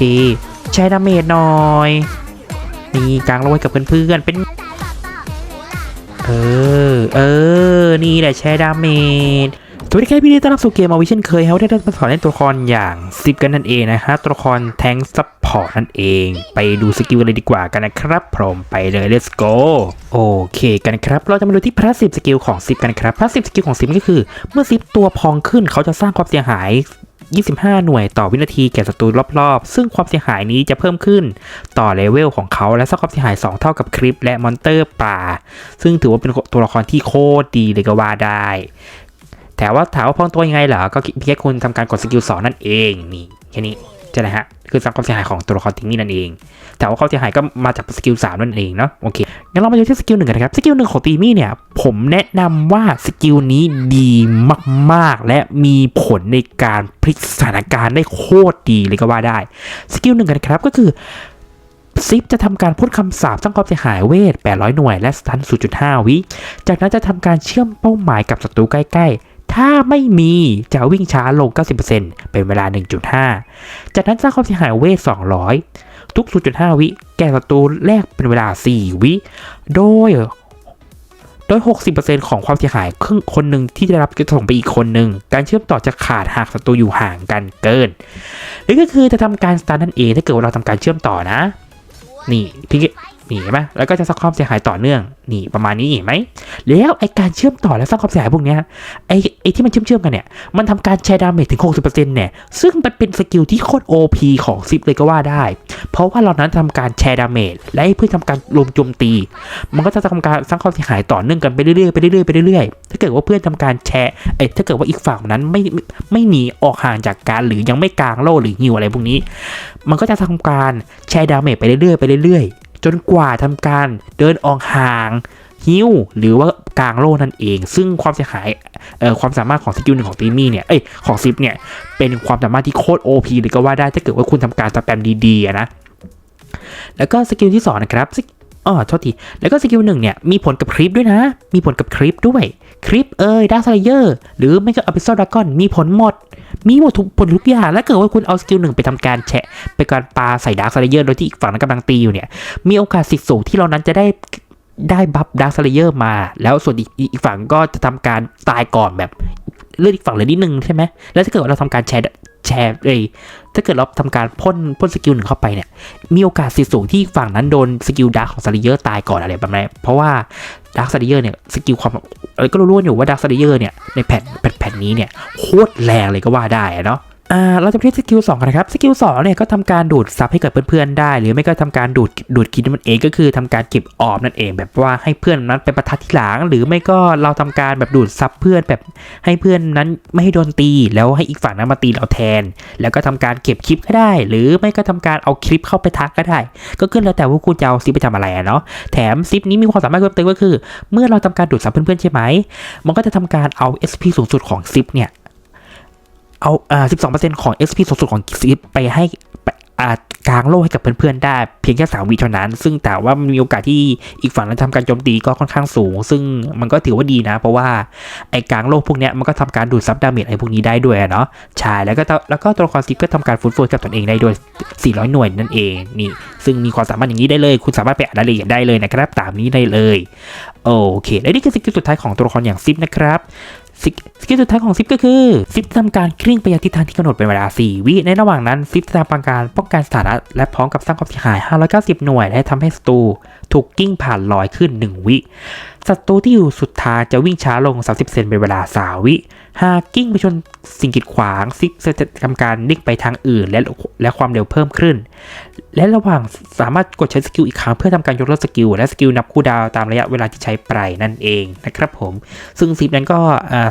เคใช้ดาเมจหน่อย นี่กลางโลยกับเพื่อนๆเป็น เออ เออ นี่แหละแชร์ดาเมจสวัสดีครับพี่นี่ต้อนรับสู่เกมมาวิเช่นเคยเขาได้มาสอนเล่นตัวละครอย่างซิปกันนั่นเองนะฮะตัวละครแทงซัพพอร์ตนั่นเอง ไปดูสกิลเลยดีกว่ากันนะครับพร้อมไปเลย let's go โอเคกันครับ เราจะมาดูที่พาสซีฟสกิลของซิปกันครับพาสซีฟสกิลของซิปก็คือ เมื่อซิปตัวพองขึ้นเขาจะสร้างความเสียหาย 25 หน่วยต่อวินาทีแก่ศัตรูรอบๆ ซึ่งความเสียหายนี้จะเพิ่มขึ้นต่อเลเวลของเขาและสร้างความเสียหาย 2 เท่ากับคลิปและมอนเตอร์ป่า ซึ่งถือว่าเป็นตัวละครที่โคตรดีเลยก็ว่าได้ แต่ว่าถามว่าพองตัวยังไงเหรอ ก็เพียงแค่คุณทำการกดสกิลสองนั่นเองนี่แค่นี้ ใช่ไหมฮะ คือสร้างความเสียหายของตัวละครทิงนี่นั่นเอง แต่ว่าความเสียหายก็มาจากสกิลสามนั่นเองเนาะ โอเค งั้นเรามาดูที่สกิลหนึ่งกันนะครับ สกิลหนึ่งของตีมี่เนี่ย ผมแนะนำว่าสกิลนี้ดีมากๆ และมีผลในการพลิกสถานการณ์ได้โคตรดีเลยก็ว่าได้ สกิลหนึ่งกันครับก็คือซิปจะทำการพ่นคำสาปสร้างความเสียหายเวท 800 หน่วย และสตัน 0.5 วิ จากนั้นจะทำการเชื่อมเป้าหมายกับศัตรูใกล้ ๆ ถ้าไม่มีจะวิ่งช้าลง 90%เป็นเวลา 1.5 จากนั้นสร้างความเสียหายเวท 200 ทุก 0.5 วิ แก่ศัตรูแรกเป็นเวลา 4 วิ โดย โดย 60%ของความเสียหายครึ่งคนหนึ่งที่ได้รับจะส่งไปอีกคนหนึ่ง การเชื่อมต่อจะขาดหากศัตรูอยู่ห่างกันเกินนี่ก็คือจะทำการสตาร์นั่นเองถ้าเกิดว่าเราทำการเชื่อมต่อนะ นี่พี่ นี่เห็นไหมแล้วก็จะสร้างความเสียหายต่อเนื่อง นี่ประมาณนี้เห็นไหม แล้วไอการเชื่อมต่อและสร้างความเสียหายพวกเนี้ยไอไอที่มันเชื่อมเชื่อมๆกันเนี่ย มันทำการแชร์ดาเมจถึง 60%เนี่ย ซึ่งมันเป็นสกิลที่โคตร OP ของซิปเลยก็ว่าได้ เพราะว่าเรานั้นทำการแชร์ดาเมจและเพื่อทำการรวมโจมตี มันก็จะทำการสร้างความเสียหายต่อเนื่องกันไปเรื่อยๆไปเรื่อยๆไปเรื่อยๆ ถ้าเกิดว่าเพื่อนทำการแชร์เอ้ยถ้าเกิดว่าอีกฝั่งนั้นไม่ไม่หนีออกห่างจากการหรือยังไม่กลางโล่หรือฮิวอะไรพวกนี้ มันก็จะทำการแชร์ดาเมจไปเรื่อยๆไปเรื่อยๆ จนกว่าทำการเดินออกห่างฮิวหรือว่ากลางโล่นั่นเอง ซึ่งความเสียหายเอ่อความสามารถของสกิลหนึ่งของตีมี่เนี่ยเอ้ยของซิปเนี่ยเป็นความสามารถที่โคตร OP เลยก็ว่าได้ถ้าเกิดว่าคุณทำการสแปมดีๆนะแล้วก็สกิลที่สองนะครับ อ๋อโทษที แล้วก็สกิลหนึ่งเนี่ย มีผลกับคลิปด้วยนะ มีผลกับคลิปด้วย คลิปเอ้ยดักสไลเยอร์หรือไม่ก็อ b ิ s ซ l ดากอน มีผลหมด มีหมดทุกผลทุกอย่าง แล้วเกิดว่าคุณเอาสกิลหนึ่งไปทำการแฉะ ไปการปาใส่ดักสไลเยอร์โดยที่อีกฝั่งนั้นกำลังตีอยู่เนี่ย มีโอกาสสิทธิ์สูงที่เรานั้นจะได้ได้บัฟดักสไลเยอร์มา แล้วส่วนอีกอีกฝั่งก็จะทำการตายก่อนแบบเลือดอีกฝั่งเลยนิดนึงใช่ไหมแล้วถ้าเกิดว่าเราทำการแชร์ แชร์เลยถ้าเกิดเราทำการพ่นพ่นสกิลหนึ่งเข้าไปเนี่ย มีโอกาสสิสูงที่ฝั่งนั้นโดนสกิลดาร์กของซาริเยอร์ตายก่อนอะไรแบบนี้เพราะว่าดาร์กซาริเยอร์เนี่ยสกิลความอะไรก็รู้ๆอยู่ว่าดาร์กซาริเยอร์เนี่ยในแผ่นแผ่นแผ่นนี้เนี่ยโคตรแรงเลยก็ว่าได้อะเนาะ อ่าเราจะไปที่สกิลสองนะครับสกิลสองเนี่ยก็ทำการดูดซับให้กับเพื่อนๆได้ หรือไม่ก็ทำการดูดดูดคิดมันเองก็คือทำการเก็บออมนั่นเองแบบว่าให้เพื่อนนั้นไปประทัดที่หลัง หรือไม่ก็เราทำการแบบดูดซับเพื่อนแบบให้เพื่อนนั้นไม่ให้โดนตีแล้วให้อีกฝั่งนั้นมาตีเราแทน แล้วก็ทำการเก็บคลิปก็ได้ หรือไม่ก็ทำการเอาคลิปเข้าไปทักก็ได้ ก็ขึ้นแล้วแต่ว่าคุณจะเอาซิปไปทำอะไรเนาะแถมซิปนี้มีความสามารถเพิ่มเติมก็คือ เมื่อเราทำการดูดซับเพื่อนๆใช่ไหมมันก็จะทำการเอา SP สูงสุดของซิปเนี่ย เอาอ่า12%ของ SP สูงสุดของซิปไปให้ไปอ่ากลางโล่ให้กับเพื่อนๆได้เพียงแค่3วิเท่านั้น ซึ่งแต่ว่ามันมีโอกาสที่อีกฝั่งนั้นทำการโจมตีก็ค่อนข้างสูง ซึ่งมันก็ถือว่าดีนะ เพราะว่าไอ้กลางโลกพวกเนี้ยมันก็ทำการดูดซับดาเมจไอ้พวกนี้ได้ด้วยเนาะใช่แล้วก็แล้วก็ตัวละครซิปก็ทำการฟื้นฟูกับตนเองได้ด้วย 400 หน่วยนั่นเองนี่ซึ่งมีความสามารถอย่างนี้ได้เลย คุณสามารถไปอ่านรายละเอียดได้เลยนะครับตามนี้ได้เลยโอเคและนี่คือสกิลสุดท้ายของตัวละครอย่างซิปนะครับ สกสกิลสุดท้ายของซิปก็คือซิปทำการคลิ่งไปยังทิศทางที่กำหนดเป็นเวลา 4 วิในระหว่างนั้นซิปจะทำการป้องกันสถานะและพร้อมกับสร้างความเสียหาย 590 หน่วย และทำให้ศัตรูถูกกิ้งผ่านลอยขึ้น 1 วิศัตรูที่อยู่สุดทางจะวิ่งช้าลง 30 เซนเป็นเวลา 3 วิ หากกิ้งไปชนสิ่งกีดขวางซิปจะทำการนิ่งไปทางอื่นและและความเร็วเพิ่มขึ้น และระหว่างสามารถกดใช้สกิลอีกครั้งเพื่อทำการยกเลิกสกิลและสกิลนับคูลดาวตามระยะเวลาที่ใช้ไปนั่นเองนะครับผม ซึ่งซิปนั้นก็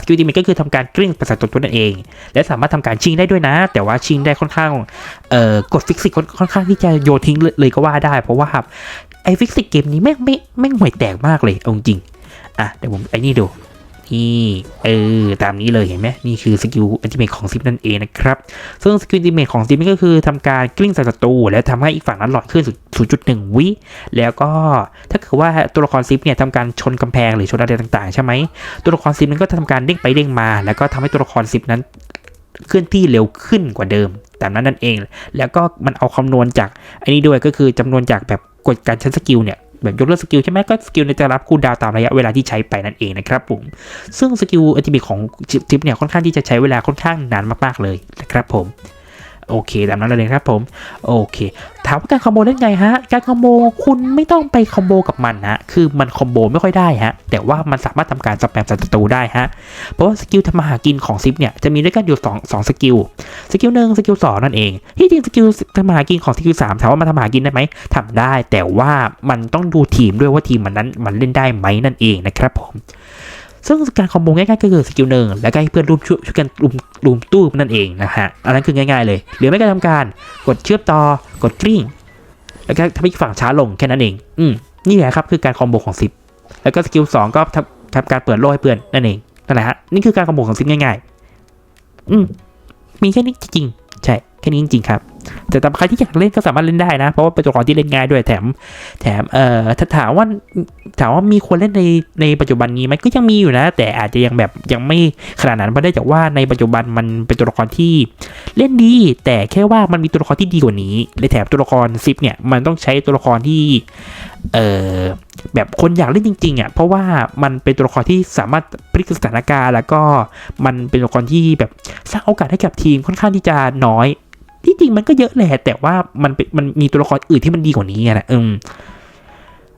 สกิลที่มีก็คือทำการกลิ้งประสาทตัวนั่นเอง และสามารถทำการชิงได้ด้วยนะ แต่ว่าชิงได้ค่อนข้างกดฟิกซิกค่อนข้างที่จะโยนทิ้งเลยก็ว่าได้ เพราะว่าไอ้ฟิกซิกเกมนี้แม่งไม่แม่งห่วยแตกมากเลยเอาจริง อะเดี๋ยวผมไอ้นี่ดู นี่เออตามนี้เลยเห็นไหมนี่คือสกิลอันติเมทของซิปนั่นเองนะครับ ซึ่งสกิลอันติเมทของซิปนี่ก็คือทำการกลิ้งใส่ศัตรูและทำให้อีกฝั่งนั้นหลอดขึ้น0.1 วิ แล้วก็ถ้าเกิดว่าตัวละครซิปเนี่ยทำการชนกำแพงหรือชนอะไรต่างๆ ใช่ไหมตัวละครซิปนั้นก็จะทำการเด้งไปเด้งมา แล้วก็ทำให้ตัวละครซิปนั้นเคลื่อนที่เร็วขึ้นกว่าเดิมตามนั้นนั่นเอง แล้วก็มันเอาคำนวณจากไอ้นี่ด้วยก็คือจำนวนจากแบบกดการใช้นสกิลเนี่ย แบบยกเลิกสกิลใช่ไหมก็สกิลในจะรับคูลดาวตามระยะเวลาที่ใช้ไปนั่นเองนะครับผมซึ่งสกิลอัลติเมทของทิปเนี่ยค่อนข้างที่จะใช้เวลาค่อนข้างนานมากๆเลยนะครับผม โอเคตามนั้นเลยครับผมโอเคถามว่าการคอมโบเล่นไงฮะการคอมโบคุณไม่ต้องไปคอมโบกับมันฮะคือมันคอมโบไม่ค่อยได้ฮะแต่ว่ามันสามารถทำการสแปมศัตรูได้ฮะเพราะว่าสกิลทำมาหากินของซิปเนี่ยจะมีด้วยกันอยู่2งสกิลสกิลหนึ่งสกิลสองนั่นเองที่จริงสกิลทำมาหากินของสกิลสามถามว่ามันทำมาหากินได้ไหมทำได้ แต่ว่ามันต้องดูทีมด้วยว่าทีมมันนั้นมันเล่นได้ไหมนั่นเองนะครับผม ซึ่งการคอมโบง่ายๆก็คือสกิลหนึ่งแล้วก็ให้เพื่อนร่วมช่วยกันรุมรุมตู้นั่นเองนะฮะอันนั้นคือง่ายๆ เลย หรือไม่ก็ทำการกดเชื่อมต่อกดกลิ้งแล้วก็ทำให้ฝั่งช้าลงแค่นั้นเอง อืมนี่แหละครับคือการคอมโบของซิปแล้วก็สกิลสองก็ทำทำการเปิดโล่ให้เพื่อนนั่นเองนั่นแหละฮะนี่คือการคอมโบของซิปง่ายๆ อืมมีแค่นี้จริงๆใช่แค่นี้จริงๆครับ แต่ใครที่อยากเล่นก็สามารถเล่นได้นะ เพราะว่าเป็นตัวละครที่เล่นง่ายด้วยแถม แถมเอ่อถ้าถามว่าถามว่ามีคนเล่นในในปัจจุบันนี้ไหมก็ยังมีอยู่นะ แต่อาจจะยังแบบยังไม่ขนาดนั้นเพราะได้จากว่าในปัจจุบันมันเป็นตัวละครที่เล่นดี แต่แค่ว่ามันมีตัวละครที่ดีกว่านี้และแถมตัวละครซิปเนี่ยมันต้องใช้ตัวละครที่เอ่อแบบคนอยากเล่นจริงๆอะเพราะว่ามันเป็นตัวละครที่สามารถพลิกสถานการณ์ แล้วก็มันเป็นตัวละครที่แบบสร้างโอกาสให้กับทีมค่อนข้างที่จะน้อย ที่จริงมันก็เยอะแหละแต่ว่ามันมันมีตัวละครอื่นที่มันดีกว่านี้ไงนะอืม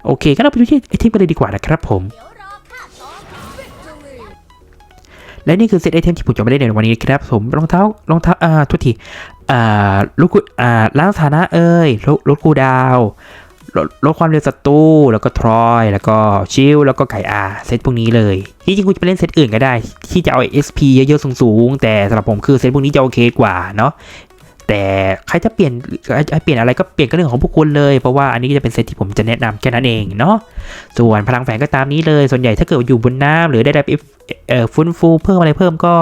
โอเคก็เราไปดูที่ไอเทมกันเลยดีกว่านะครับผมและนี่คือเซตไอเทมที่ผมจะไม่ได้ในวันนี้ครับผมรองเท้ารองเท้าอ่าทุกทีอ่าลูกกุอ่าล้างสถานะเอ้ยลดลดคูดาวลดความเร็วศัตรูแล้วก็ทรอย แล้วก็ชิลแล้วก็ไก่อาเซตพวกนี้เลยที่จริงคุณจะไปเล่นเซตอื่นก็ได้ ที่จะเอา XP เยอะๆสูงๆ แต่สำหรับผมคือเซตพวกนี้จะโอเคกว่าเนาะ แต่ใครจะเปลี่ยนจะเปลี่ยนอะไรก็เปลี่ยนก็เรื่องของพวกคุณเลย เพราะว่าอันนี้จะเป็นเซตที่ผมจะแนะนำแค่นั้นเองเนาะส่วนพลังแฝงก็ตามนี้เลย ส่วนใหญ่ถ้าเกิดอยู่บนน้ำหรือได้รับเอ่อฟื้นฟูเพิ่มอะไรเพิ่มก็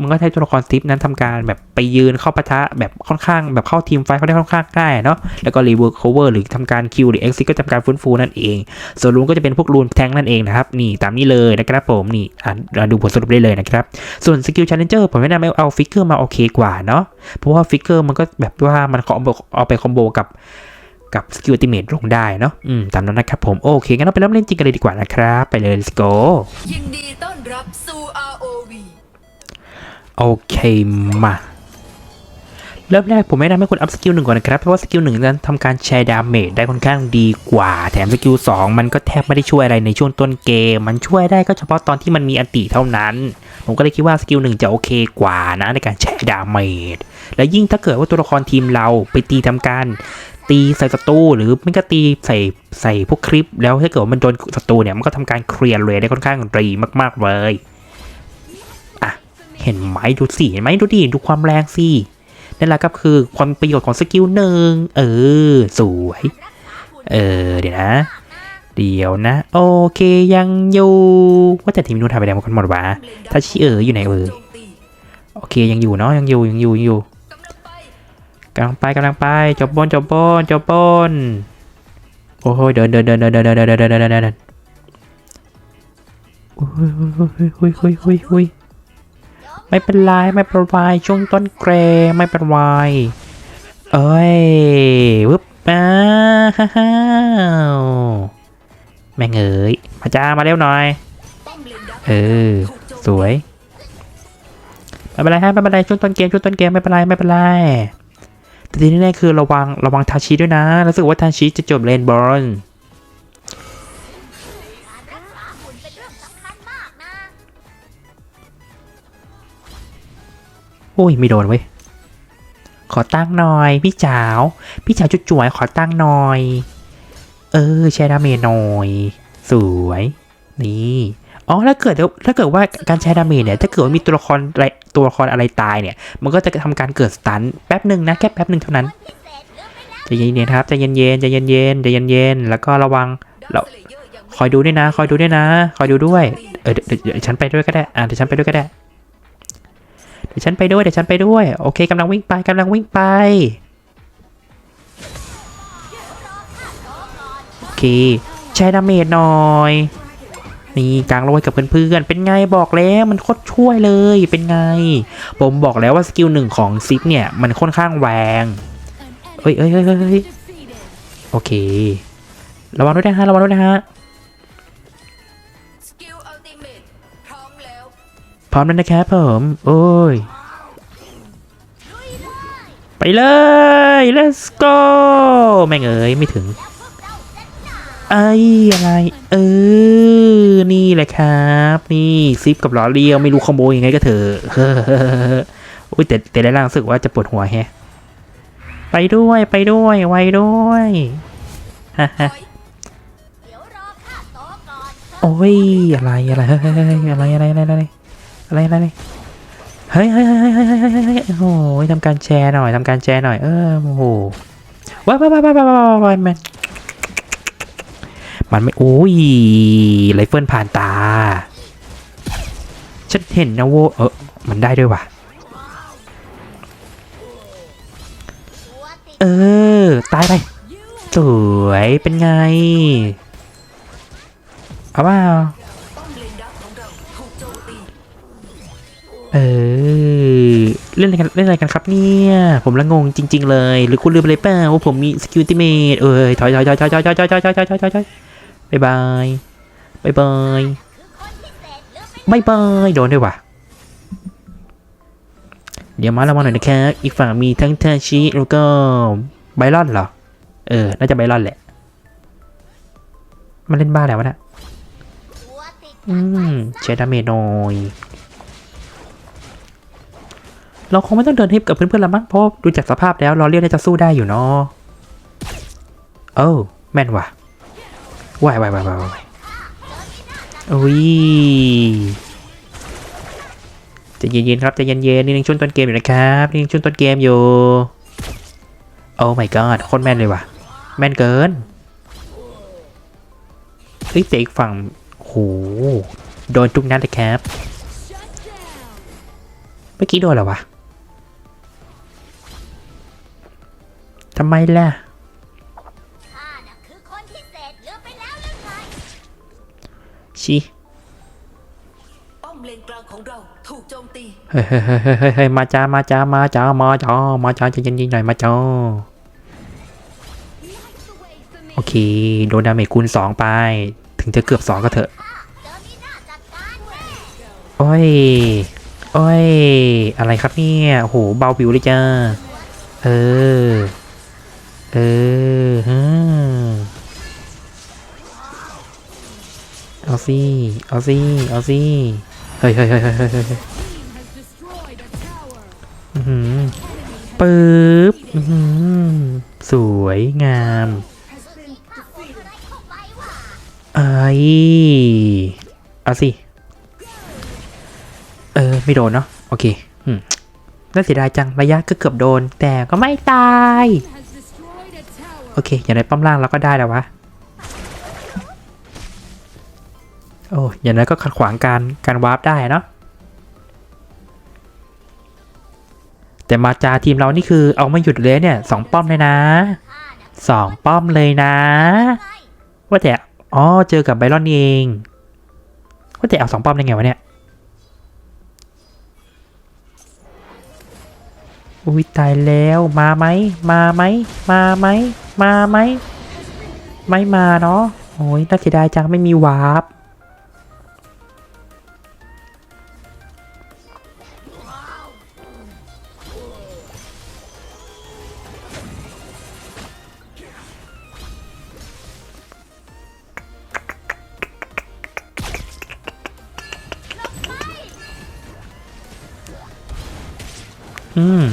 มันก็ใช้ตัวละครสติปนั้นทำการแบบไปยืนเข้าปะทะแบบค่อนข้างแบบเข้าทีมไฟเขาได้ค่อนข้างง่ายเนาะแล้วก็รีเวิร์คโคเวอร์หรือทำการคิวหรือเอ็กซิก็ทำการฟื้นฟูนั่นเอง ส่วนรูนก็จะเป็นพวกรูนแทงนั่นเองนะครับนี่ตามนี้เลยนะครับผมนี่อ่านดูผลสรุปได้เลยนะครับส่วนสกิลชาเลนเจอร์ผมแนะนำให้เอาฟิกเกอร์มาโอเคกว่าเนาะเพราะว่าฟิกเกอร์มันก็แบบว่ามันคอมโบเอาไปคอมโบกับกับสกิลติเมทลงได้เนาะอืมตามนั้นนะครับผม โอเคงั้นเราไปเริ่มเล่นจริงกันเลยดีกว่านะครับ ไปเลย let's go ยินดีต้อนรับสู่ ROV โอเคมาเริ่มแรกผมแนะนำให้คุณอัพสกิลหนึ่งก่อนนะครับ เพราะว่าสกิลหนึ่งนั้นทำการแชร์ดาเมจได้ค่อนข้างดีกว่า แถมสกิลสองมันก็แทบไม่ได้ช่วยอะไรในช่วงต้นเกม มันช่วยได้ก็เฉพาะตอนที่มันมีอันติเท่านั้น ผมก็เลยคิดว่าสกิลหนึ่งจะโอเคกว่านะในการแชร์ดาเมจและยิ่งถ้าเกิดว่าตัวละครทีมเราไปตีทำการ ตีใส่ศัตรูหรือไม่ก็ตีใส่ใส่พวกคลิป แล้วถ้าเกิดว่ามันโดนศัตรูเนี่ยมันก็ทำการเคลียร์เลยได้ค่อนข้างดีมาก ๆเลยอะเห็นไหมดูสิเห็นไหมดูดิดูความแรงสินั่นแหละครับคือความประโยชน์ของสกิลหนึ่งเออสวย เออเดี๋ยวนะ เดี๋ยวนะ โอเคยังอยู่ ว่าแต่ทีมนู้นทำไปแล้วกันหมดวะถ้าชีเอออยู่ไหนเออโอเคยังอยู่เนาะยังอยู่ยังอยู่ยังอยู่กำลังไปกำลังไปจบบนจบบนจบบนโอ้ยเดินเดินเดินเดินเดินเดินเดินเดินเดินเดินเดินโอ้ยโอ้ยโอ้ยโอ้ยโอ้ยไม่เป็นไรไม่เป็นไรช่วงต้นเกรไม่เป็นไรเอ้ยวึบมาฮ่าฮ่า แม่งเอ๋ยมาจ้ามาเร็วหน่อย เออ สวยไม่เป็นไรฮะไม่เป็นไรช่วงต้นเกมช่วงต้นเกมไม่เป็นไรไม่เป็นไรแต่ทีนี้เนี่ยคือระวังระวังทาชิด้วยนะรู้สึกว่าทาชิจะจบเลนบอลโอ้ยไม่โดนเว้ย ขอตั้งหน่อย พี่จ๋าว พี่จ๋าวจุดจ่วยขอตั้งหน่อย เออแชร์ดาเมจหน่อย สวย นี่อ๋อถ้าเกิดถ้าเกิดว่าการใช้ดาเมจเนี่ยถ้าเกิดว่ามีตัวละครอะไรตัวละครอะไรตายเนี่ย มันก็จะทำการเกิดสตันแป๊บหนึ่งนะแค่แป๊บหนึ่งเท่านั้นใจเย็นๆครับใจเย็นๆใจเย็นๆใจเย็นๆแล้วก็ระวังเราคอยดูด้วยนะ คอยดูด้วยนะ คอยดูด้วยเออเดี๋ยวเดี๋ยวเดี๋ยวฉันไปด้วยก็ได้อ่าเดี๋ยวฉันไปด้วยก็ได้เดี๋ยวฉันไปด้วยเดี๋ยวฉันไปด้วยโอเคกำลังวิ่งไปกำลังวิ่งไป เค ใช้ดาเมจหน่อย นี่กลางโลยกับเพื่อนๆ เป็นไงบอกแล้วมันโคตรช่วยเลย เป็นไง ผมบอกแล้วว่าสกิลหนึ่งของซิปเนี่ย มันค่อนข้างแรงเอ้ยเอ้ยเอ้ยเอ้ยเอ้ยโอเค ระวังด้วยนะฮะ ระวังด้วยนะฮะ พร้อมแล้วพร้อมแล้วนะครับผม โอ้ย ไปเลย let's go แม่งเอ้ยไม่ถึง ไอ้ยอะไร เออ นี่แหละครับ นี่ซิปกับล้อเลียวไม่รู้ขโมยยังไงก็เถอะอุ้ยแต่แต่ได้ล่างสึกว่าจะปวดหัวแฮะ ไปด้วยไปด้วย ไวด้วยฮ่าฮ่าโอ้ยอะไรอะไรเฮ้ยเฮ้ยอะไรอะไรอะไรอะไรอะไรอะไรเฮ้ยเฮ้ยเฮ้ยเฮ้ยเฮ้ยเฮ้ยโอ้โหทำการแชร์หน่อยทำการแชร์หน่อยเออโอ้โหว้ายว้ายว้ายว้ายว้ายว้าวมัน มันไม่โอ้ยไรเฟิลผ่านตา ฉันเห็นนะโวเออมันได้ด้วยว่ะ เออ ตายไป สวยเป็นไง เอาว่าป้อมเลนดักของเราเออ เล่นอะไรกันเล่นอะไรกันครับเนี่ย ผมละงงจริง ๆ เลย หรือคุณลืมไปเลยเปล่าว่าผมมีสกิลติเมตเอ้ยถอยถอยถอยถอยถอยถอยถอยถอยถอยถอย บายบายบายบายบายบายโดนด้วยว่ะเดี๋ยวมาระวังหน่อยนะครับอีกฝั่งมีทั้งทาชิแล้วก็ไบรอนเหรอ เออ น่าจะไบรอนแหละ มันเล่นบ้าแล้ววะเนะอืมเชดาเมโนยเราคงไม่ต้องเดินทิปกับเพื่อนๆแล้วมั้งเพราะดูจากสภาพแล้ว เราเรียกได้จะสู้ได้อยู่เนาะโอ้แม่นว่ะ วายวายวายวายวายอุ้ยจะเย็นๆครับจะเย็นๆนี่ยังช่วงต้นเกมอยู่นะครับนี่ยังช่วงต้นเกมอยู่โอ้ my god โคตรแม่นเลยว่ะ แม่นเกินเฮ้ยแต่อีกฝั่งโหโดนทุกนัดเลยครับเมื่อกี้โดนเหรอวะทำไมล่ะ ชิป้อมเลนกลางของเราถูกโจมตีเฮ้ยเฮ้ยเฮ้ยเฮ้ยเฮ้ยเฮ้ยมาจ้ามาจ้ามาจ้ามาจ้ามาจ้าใจะเย็นๆหน่อยมาจ้าโอเค โดนดาเมจคูณสองไป ถึงจะเกือบสองก็เถอะเจอมีหน้าจัดการเว้ยโอ้ย โอ้ย อะไรครับเนี่ยโอ้โหเบาผิวเลยจ้า เออ เออ เอาสิเอาสิเอาสิเฮ้ยเฮ้ยเฮ้ยเฮ้ยเฮ้ยเฮ้ยฮ้ยอื้อหือปึ๊บหือสวยงามอนอะไรเข้าไปวะไอ้ยเอาสิ เออ ไม่โดนเนาะ โอเคอืมน่าเสียดายจัง ระยะก็เกือบโดน แต่ก็ไม่ตาย โอเค อย่างไรป้อมล่างเราก็ได้แล้ววะ โอ้อย่างไรก็ขัดขวางการการวาร์ปได้เนาะแต่มาจาทีมเรานี่คือเอาไม่หยุดเลยเนี่ยสองป้อมเลยนะสองป้อมเลยนะ ว่าแต่อ๋อเจอกับไบรอนเองว่าแต่เอาสองป้อมได้ไงวะเนี่ยอุ้ยตายแล้วมาไหมมาไหมมาไหมมาไหมไม่มาเนาะโอ้ยน่าเสียดายจังไม่มีวาร์ป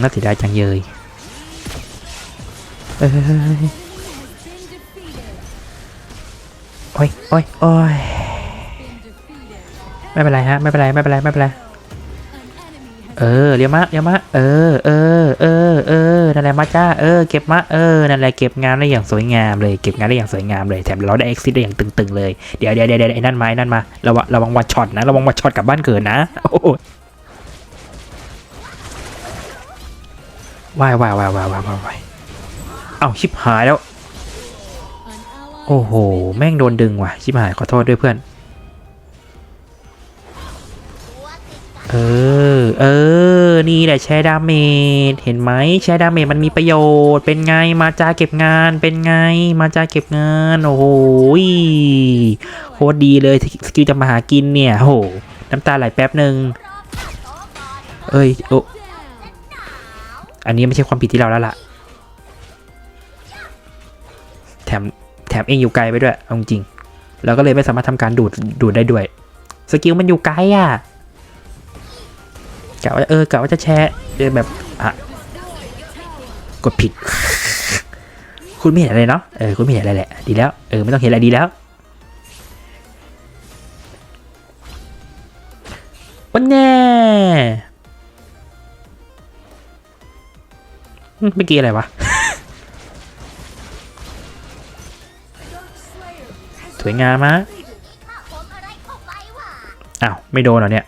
น่าเสียดายจังเลยเอ้ยโอ้ยโอ้ยโอ้ยไม่เป็นไรฮะ ไม่เป็นไร ไม่เป็นไร ไม่เป็นไร เออ เรียมะ เรียมะ เออ เออ เออ เออ นั่นแหละมาจ้า เออ เก็บมะ เออ นั่นแหละเก็บงานได้อย่างสวยงามเลย เก็บงานได้อย่างสวยงามเลย แถมเราได้เอ็กซิสได้อย่างตึงๆเลย เดี๋ยวเดี๋ยวเดี๋ยวไอ้นั่นมาไอ้นั่นมา ระวังระวังวัดช็อตนะ ระวังวัดช็อตกลับบ้านเกิดนะ โอ้ วายวายวายวายวายวายวายเอ้าชิบหายแล้ว โอ้โห แม่งโดนดึงว่ะ ชิบหายขอโทษด้วยเพื่อน เออ เออ นี่แหละแชร์ดาเมจ เห็นไหมแชร์ดาเมจมันมีประโยชน์ เป็นไง มาจาเก็บงาน เป็นไง มาจาเก็บงาน โอ้โหโคตรดีเลยสกิลจะมาหากินเนี่ยโอ้โหน้ำตาไหลแป๊บหนึ่งเอ้ย โอ้ อันนี้ไม่ใช่ความผิดที่เราแล้วล่ะ แถมแถมเองอยู่ไกลไปด้วยเอาจริงเราก็เลยไม่สามารถทำการดูดดูดได้ด้วย สกิลมันอยู่ไกลอะกะว่าเออกะว่าจะแชร์เดินแบบอะกดผิด คุณไม่เห็นอะไรเนาะเออคุณไม่เห็นอะไรแหละ ดีแล้วเออไม่ต้องเห็นอะไรดีแล้ววันแน่ เมื่อกี้อะไรวะ สวยงามมะอ้าว ไม่โดนหรอเนี่ย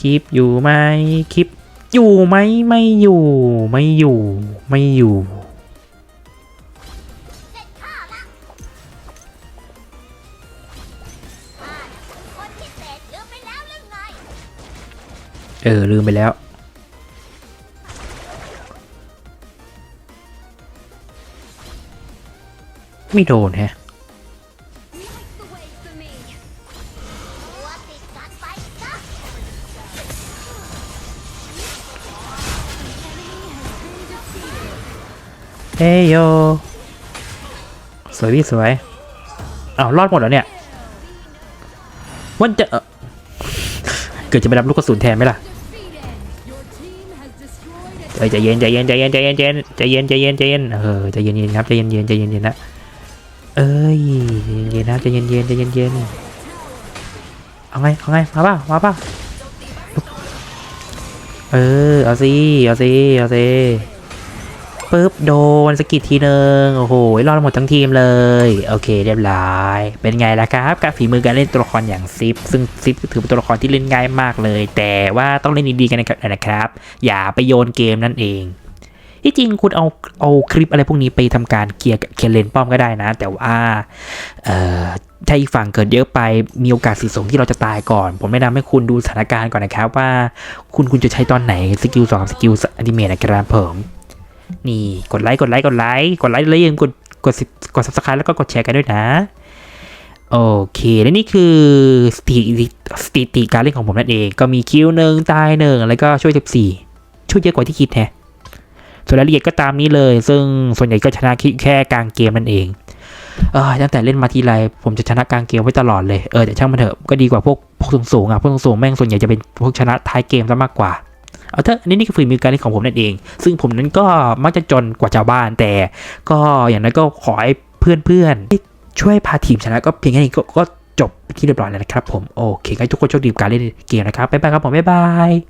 คลิปอยู่ไหมคลิปอยู่ไหมไม่อยู่ ไม่อยู่ ไม่อยู่ เออ ลืมไปแล้ว ไม่โดนแฮะเฮ้ยโย สวยพี่สวยอ้ารอดหมดแล้วเนี่ยวันจะเกิดจะไปรับลูกกระสุนแทนไหมล่ะ เอ้ยใจเย็นใจเย็นใจเย็นใจเย็นใจเย็นใจเย็นใจเย็นใจเย็นเออใจเย็นเย็นครับใจเย็นเย็นใจเย็นเย็นนะเอ้ยใจเย็นเย็นนะใจเย็นเย็นใจเย็นเย็นเอาไงเอาไงมาป่ะมาป่ะเออเอาสิเอาสิเอาสิ ปุ๊บโดนสกิดทีนึงโอ้โหรอดหมดทั้งทีมเลย โอเคเรียบร้อย เป็นไงล่ะครับกับฝีมือการเล่นตัวละครอย่างซิปซึ่งซิปถือเป็นตัวละครที่เล่นง่ายมากเลย แต่ว่าต้องเล่นดีๆกันนะครับ อย่าไปโยนเกมนั่นเองที่จริงคุณเอาเอาคลิปอะไรพวกนี้ไปทำการเคลียร์เคลียร์เลนป้อมก็ได้นะ แต่ว่าถ้าอีกฝั่งเกิดเยอะไปมีโอกาสสิสงที่เราจะตายก่อน ผมแนะนำให้คุณดูสถานการณ์ก่อนนะครับ ว่าคุณคุณจะใช้ตอนไหนสกิลสองสกิลอนิเมะนะครับผม นี่กดไลค์กดไลค์กดไลค์กดไลค์แล้วอย่าลืมกดกดกด subscribe แล้วก็กดแชร์กันด้วยนะ โอเค และนี่คือสติสถิติการเล่นของผมนั่นเอง ก็มีคิวหนึ่งตายหนึ่งแล้วก็ช่วยสิบสี่ช่วยเยอะกว่าที่คิดแฮะส่วนรายละเอียดก็ตามนี้เลย ซึ่งส่วนใหญ่ก็ชนะแค่กลางเกมนั่นเองเออตั้งแต่เล่นมาทีไรผมจะชนะกลางเกมไว้ตลอดเลย เออแต่ช่างมันเถอะก็ดีกว่าพวกพวกสูงๆอะพวกสูงๆแม่งส่วนใหญ่จะเป็นพวกชนะท้ายเกมซะมากกว่า เอาเถอะอันนี้นี่คือฝีมือการเล่นของผมนั่นเอง ซึ่งผมนั้นก็มักจะจนกว่าชาวบ้านแต่ ก็อย่างนั้นก็ขอให้เพื่อนๆช่วยพาทีมชนะก็เพียงแค่นี้ก็ก็จบที่เรียบร้อยแล้วนะครับผมโอเคงั้นทุกคนโชคดีกับการเล่นเกมนะครับบ๊ายบายครับผมบ๊ายบาย